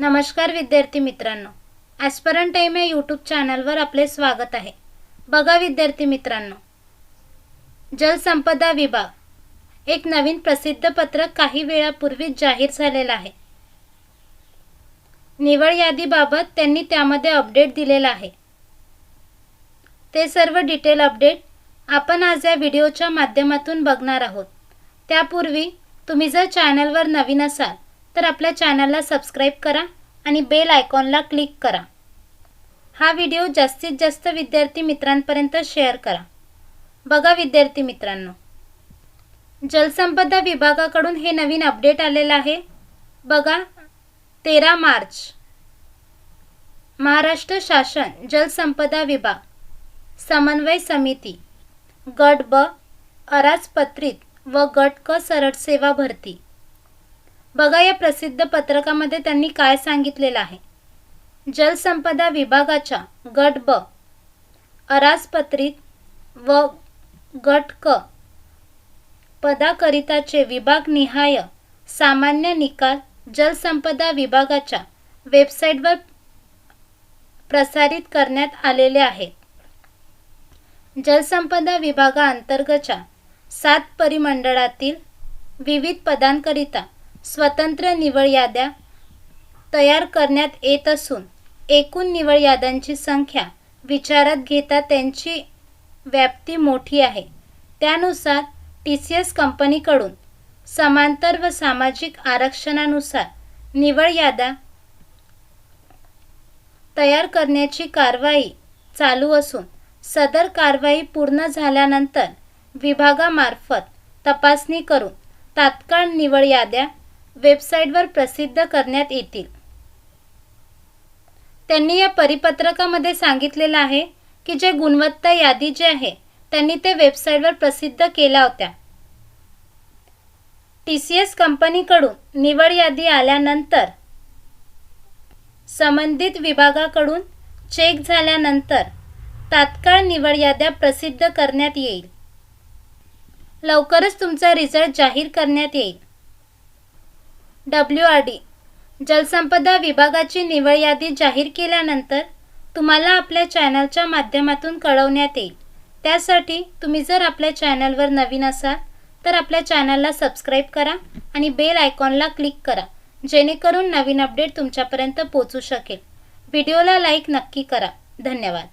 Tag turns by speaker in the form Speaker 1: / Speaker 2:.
Speaker 1: नमस्कार विद्यार्थी मित्रांनो. ॲस्परन टाईम या यूट्यूब चॅनलवर आपले स्वागत आहे. बघा विद्यार्थी मित्रांनो. जलसंपदा विभाग. एक नवीन प्रसिद्ध पत्रक काही वेळापूर्वीच जाहीर झालेलं आहे. निवड यादीबाबत त्यांनी त्यामध्ये अपडेट दिलेला आहे. ते सर्व डिटेल अपडेट आपण आज या व्हिडिओच्या माध्यमातून बघणार आहोत. त्यापूर्वी तुम्ही जर चॅनलवर नवीन असाल तर आपल्या चॅनलला सबस्क्राईब करा आणि बेल आयकॉनला क्लिक करा. हा व्हिडिओ जास्तीत जास्त विद्यार्थी मित्रांपर्यंत शेअर करा. बघा विद्यार्थी मित्रांनो. जलसंपदा विभागाकडून हे नवीन अपडेट आलेलं आहे. बघा तेरा मार्च. महाराष्ट्र शासन जलसंपदा विभाग समन्वय समिती गट ब अराजपत्रित व गट क सरळ सेवा भरती. बघा या प्रसिद्ध पत्रकामध्ये त्यांनी काय सांगितलेलं आहे. जलसंपदा विभागाच्या गट ब अराजपत्रित व गट क पदाकरिताचे विभागनिहाय सामान्य निकाल जलसंपदा विभागाच्या वेबसाईटवर प्रसारित करण्यात आलेले आहेत जलसंपदा विभागाअंतर्गतच्या सात परिमंडळातील विविध पदांकरिता स्वतंत्र निवड याद्या तयार करण्यात येत असून एकूण निवड याद्यांची संख्या विचारात घेता त्यांची व्याप्ती मोठी आहे. त्यानुसार टी सी एस कंपनीकडून समांतर व सामाजिक आरक्षणानुसार निवड याद्या तयार करण्याची कारवाई चालू असून सदर कारवाई पूर्ण झाल्यानंतर विभागामार्फत तपासणी करून तात्काळ निवड याद्या वेबसाईटवर प्रसिद्ध करण्यात येतील. त्यांनी या परिपत्रकामध्ये सांगितलेलं आहे की जे गुणवत्ता यादी जे आहे त्यांनी ते वेबसाईटवर प्रसिद्ध केल्या होत्या. टी सी एस कंपनीकडून निवड यादी आल्यानंतर संबंधित विभागाकडून चेक झाल्यानंतर तात्काळ निवड याद्या प्रसिद्ध करण्यात येईल. लवकरच तुमचा रिझल्ट जाहीर करण्यात येईल. W R D. जलसंपदा विभागाची निवड यादी जाहीर केल्यानंतर तुम्हाला आपल्या चॅनलच्या माध्यमातून कळवण्यात येईल. त्यासाठी तुम्ही जर आपल्या चॅनलवर नवीन असाल तर आपल्या चॅनलला सबस्क्राईब करा आणि बेल आयकॉनला क्लिक करा जेणेकरून नवीन अपडेट तुमच्यापर्यंत पोचू शकेल. व्हिडिओला लाईक नक्की करा. धन्यवाद.